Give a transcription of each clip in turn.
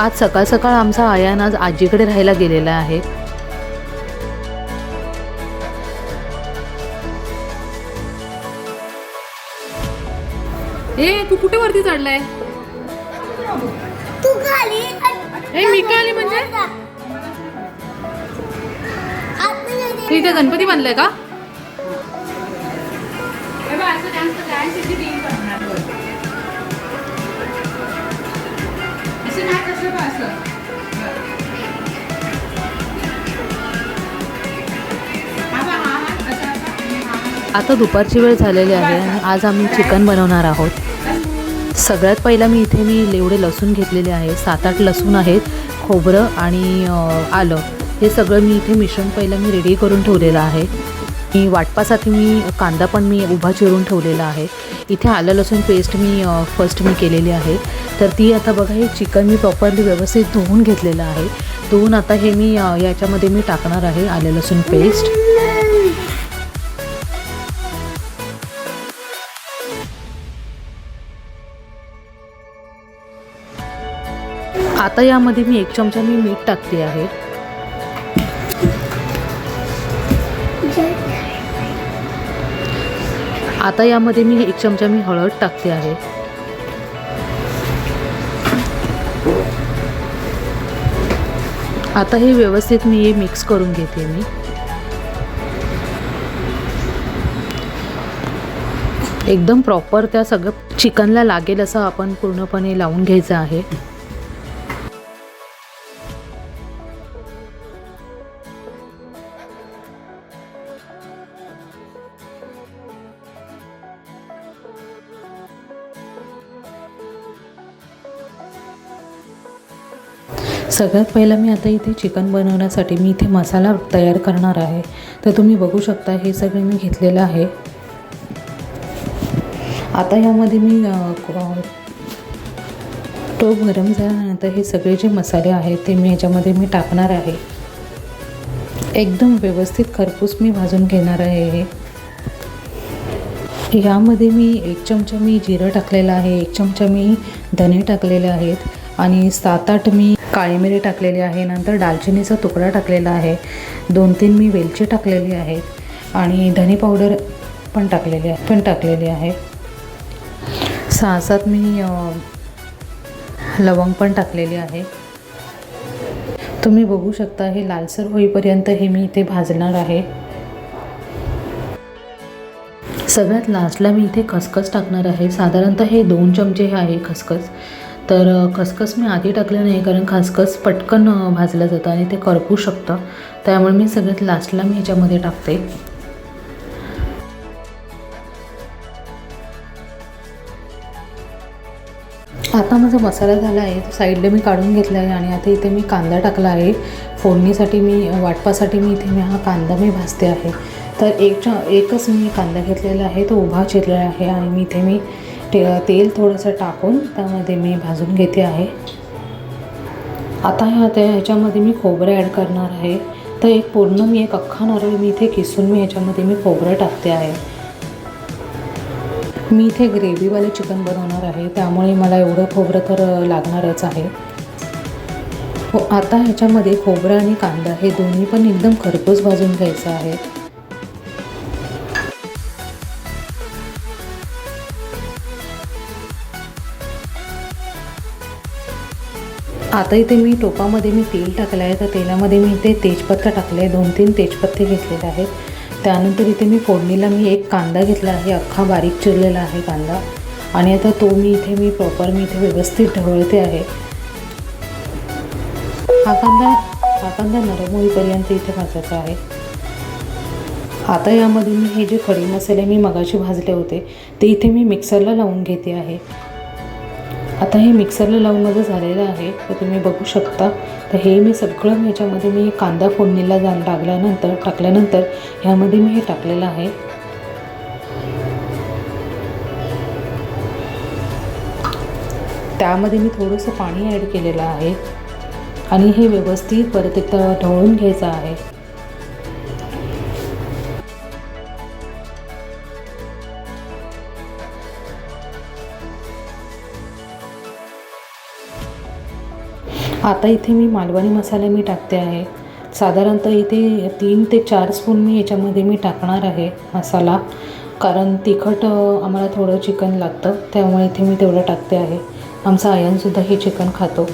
आज सकाळ सकाळ आमचा आयान आज आजीकडे राहायला गेलेला आहे. ए तू कुठे वरती चढलाय? तू खाली ए मी आली म्हणजे? तू इथे गणपती बांधलाय का? आता दुपारची वेळ झालेली आहे आणि आज आम्ही चिकन बनवणार आहोत. सगळ्यात पहिला मी इथे मी एवढे लसूण घेतलेले आहे. सात आठ लसूण आहेत खोबरं आणि आलं. हे सगळं मी इथे मिश्रण पहिलं मी रेडी करून ठेवलेलं आहे. मी वाटपासाठी मी कांदा पण मी उभा चिरून ठेवलेला आहे. इथे आलं लसूण पेस्ट मी फर्स्ट मी केलेली आहे. तर ती आता बघा हे चिकन मी प्रॉपरली व्यवस्थित धुवून घेतलेलं आहे. धुवून आता हे मी याच्यामध्ये मी टाकणार आहे आलं लसूण पेस्ट आता यामध्ये मी एक चमचा मी मीठ टाकते आहे. आता यामध्ये मी एक चमचा मी हळद टाकते आहे. आता हे व्यवस्थित मी हे मिक्स करून घेते मी. एकदम प्रॉपर त्या सगळं चिकनला लागेल असं आपण पूर्णपणे लावून घ्यायचं आहे. सगळ्यात पहिलं मी आता इथे चिकन बनवण्यासाठी मी इथे मसाला तयार करणार आहे. तर तुम्ही बघू शकता हे सगळे मी घेतलेलं आहे. आता यामध्ये मी तो टोप गरम झाल्यानंतर हे सगळे जे मसाले आहेत ते मी याच्यामध्ये मी टाकणार आहे. एकदम व्यवस्थित खरपूस मी भाजून घेणार आहे हे. यामध्ये मी एक चमचा मी जिरं टाकलेलं आहे एक चमचा मी धने टाकलेले आहेत आणि सात आठ मी काळी मिरी टाकलेली आहे नंतर दालचिनीचा तुकडा टाकलेला आहे. दोन तीन मी वेलची टाकलेली आहेत आणि धनी पावडर पण टाकलेली आहे पण टाकलेली आहे. सहा सात मी लवंग पण टाकलेली आहे. तुम्ही बघू शकता हे लालसर होईपर्यंत हे मी इथे भाजणार आहे. सगळ्यात लास्टला मी इथे खसखस टाकणार आहे. साधारणतः हे दोन चमचे हे आहे खसखस. तर खसखस मी आधी टाकलं नाही कारण खसखस पटकन भाजलं जातं आणि ते करपू शकतं. त्यामुळे मी सगळ्यात लास्टला मी ह्याच्यामध्ये टाकते. आता माझा मसाला झाला आहे. तो साईडला मी काढून घेतला आहे आणि आता इथे मी कांदा टाकला आहे. फोडणीसाठी मी वाटपासाठी मी इथे मी हा कांदा मी भाजते आहे. तर एक एकच मी कांदा घेतलेला आहे. तो उभा चिरलेला आहे आणि मी इथे मी ते तेल थोडंसं टाकून त्यामध्ये मी भाजून घेते आहे. आता ह्या त्या ह्याच्यामध्ये मी खोबरं ॲड करणार आहे. तर एक पूर्ण मी एक अख्खा नारळ मी इथे किसून मी ह्याच्यामध्ये मी खोबरं टाकते आहे. मी इथे ग्रेव्हीवाले चिकन बनवणार आहे. त्यामुळे मला एवढं खोबरं तर लागणारच आहे. हो आता ह्याच्यामध्ये खोबरं आणि कांदा हे दोन्ही पण एकदम खरपूस भाजून घ्यायचं आहे. आता इथे मी टोपामध्ये मी तेल टाकलं आहे तर तेलामध्ये मी इथे तेजपत्ता टाकले आहे दोन तीन तेजपत्ते घेतलेले आहेत. त्यानंतर इथे मी फोडणीला मी एक कांदा घेतला आहे. अख्खा बारीक चिरलेला आहे कांदा. आणि आता तो मी इथे मी प्रॉपर मी इथे व्यवस्थित ढवळते आहे. हा कांदा हा कांदा नरम होईपर्यंत इथे भाजायचा आहे. आता यामध्ये मी हे जे खडे मसाले मी मगाशी भाजले होते ते इथे मी मिक्सरला लावून घेते आहे. आता हे मिक्सरला लावून माझं झालेलं आहे तर तुम्ही बघू शकता. तर हे मी सगळं ह्याच्यामध्ये मी कांदा फोडणीला जा टाकल्यानंतर टाकल्यानंतर ह्यामध्ये मी हे टाकलेलं आहे. त्यामध्ये मी थोडंसं पाणी ॲड केलेलं आहे. आणि हे व्यवस्थित परत एकदा ढवळून घ्यायचं आहे. आता इथे मी मालवणी मसाले मी टाकते आहे. साधारणतः इथे तीन ते चार स्पून मी याच्यामध्ये मी टाकणार आहे मसाला. कारण तिखट आम्हाला थोडं चिकन लागतं त्यामुळे इथे मी तेवढं टाकते आहे. आमचा आयनसुद्धा हे चिकन खातो.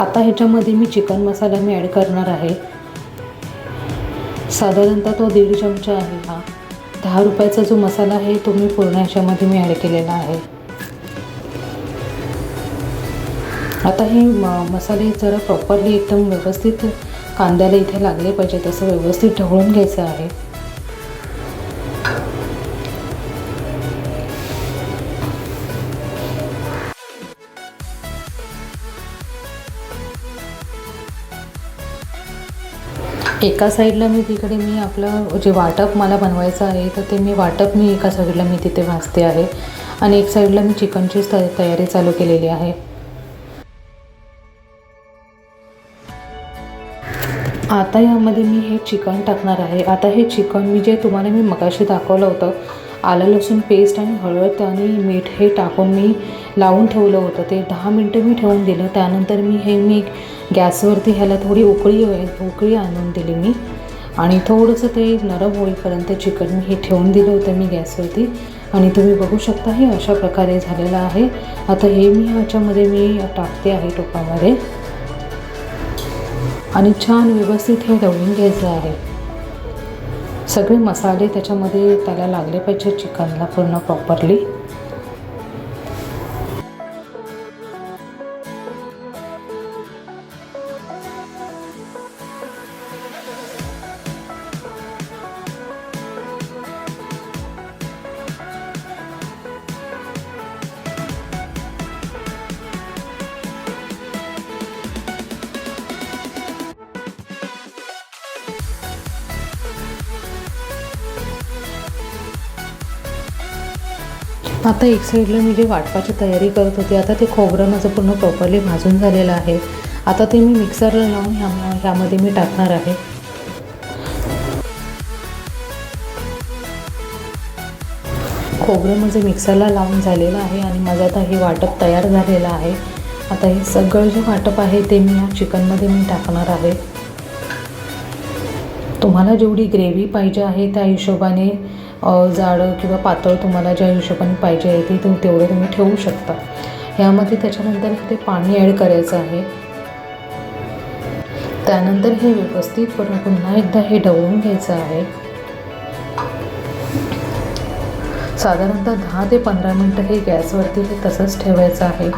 आता ह्याच्यामध्ये मी चिकन मसाला मी ॲड करणार आहे. साधारणतः तो दीड चमचा आहे हा. दहा रुपयाचा जो मसाला आहे तो मी पूर्ण ह्याच्यामध्ये मी ॲड केलेला आहे. आता हे म मसाले जरा प्रॉपरली एकदम व्यवस्थित कांद्याला इथे लागले पाहिजे तसं व्यवस्थित ढवळून घ्यायचं आहे. एका साईडला मी तिकडे मी आपलं जे वाटप मला बनवायचं आहे तर ते मी वाटप मी एका साईडला मी तिथे भाजते आहे. आणि एक साईडला मी चिकनचीच त तयारी चालू केलेली आहे. आता यामध्ये मी हे चिकन टाकणार आहे. आता हे चिकन मी जे तुम्हाला मी मगाशी दाखवलं होतं आलं लसूण पेस्ट आणि हळद आणि मीठ हे टाकून मी लावून ठेवलं होतं. ते दहा मिनटं मी ठेवून दिलं. त्यानंतर मी हे मी गॅसवरती ह्याला थोडी उकळी उकळी आणून दिली मी. आणि थोडंसं ते नरम होईपर्यंत चिकन मी हे ठेवून दिलं होतं मी गॅसवरती. आणि तुम्ही बघू शकता हे अशा प्रकारे झालेलं आहे. आता हे मी ह्याच्यामध्ये मी टाकते आहे टोपामध्ये. आणि छान व्यवस्थित हे दळून घ्यायचं आहे. सगळे मसाले त्याच्यामध्ये त्याला लागले पाहिजे चिकनला पूर्ण प्रॉपरली आता एक साईडला मी जे वाटपाची तयारी करत होती आता ते खोबरं माझं पूर्ण प्रॉपरली भाजून झालेलं आहे. आता ते मी मिक्सरला लावून ह्या ह्यामध्ये मी टाकणार आहे. खोबरं माझं मिक्सरला लावून झालेलं आहे आणि माझं आता हे वाटप तयार झालेलं आहे. आता हे सगळं जे वाटप आहे ते मी ह्या चिकनमध्ये मी टाकणार आहे. तुम्हाला जेवढी ग्रेव्ही पाहिजे आहे त्या हिशोबाने जाडं किंवा पातळ तुम्हाला ज्या हिशोबाने पाहिजे आहे ती तुम्ही तेवढं तुम्ही ठेवू शकता. ह्यामध्ये त्याच्यानंतर ते पाणी ॲड करायचं आहे. त्यानंतर हे व्यवस्थित पुन्हा एकदा हे ढवळून घ्यायचं आहे. साधारणतः दहा ते पंधरा मिनटं हे गॅसवरती हे तसंच ठेवायचं आहे.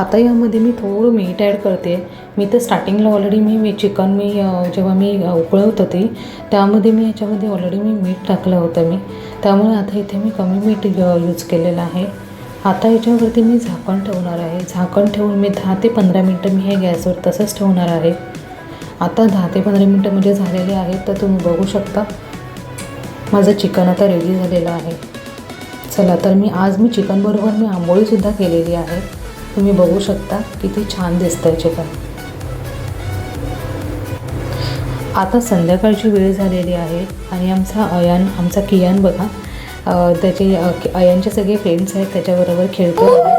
आता यामध्ये मी थोडं मीठ ॲड करते. मी तर स्टार्टिंगला ऑलरेडी मी मी चिकन मी जेव्हा मी उकळवत होते त्यामध्ये मी याच्यामध्ये ऑलरेडी मी मीठ टाकलं होतं मी. त्यामुळे आता इथे मी कमी मीठ यूज केलेलं आहे. आता याच्यावरती मी झाकण ठेवणार आहे. झाकण ठेवून मी दहा ते पंधरा मिनटं मी हे गॅसवर तसंच ठेवणार आहे. आता दहा ते पंधरा मिनटं म्हणजे झालेले आहेत तर तुम्ही बघू शकता. माझं चिकन आता रेडी झालेलं आहे. चला तर मी आज मी चिकनबरोबर मी आंबोळीसुद्धा केलेली आहे. तुम्ही बघू शकता किती छान दिसत आहे चिकन आता संध्याकाळची वेळ झालेली आहे आणि आमचा अयान आमचा कियान बघा त्याचे अ, अयानचे सगळे फ्रेंड्स आहेत त्याच्याबरोबर खेळतो आहे.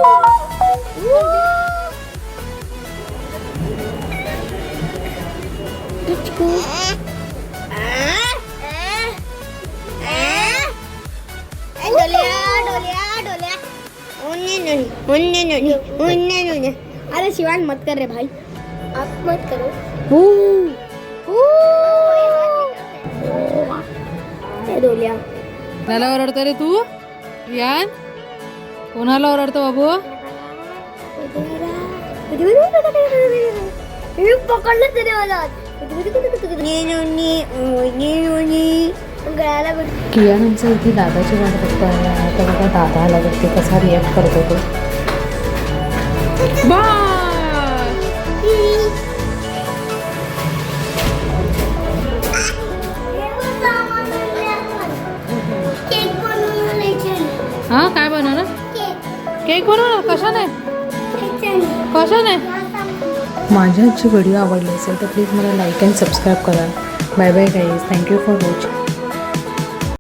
अरे शिवान मत कर रे भाई। आप मत करो। डोल्या। कोणाला ओरडतो रे तू? यान? कोणाला ओरडतो बाबू? पकडलं तरी मला गळ्याला आमचा इथे दादाची वाट बघतो आता बघा दादा आला बघते कसा रिॲक्ट करतो तो. हा काय बनवणार केक केक बनवणार कशाने? केक कशाने? माझ्या आजची व्हिडिओ आवडली असेल तर प्लीज मला लाईक अँड सबस्क्राईब करा. Bye bye guys thank you for watching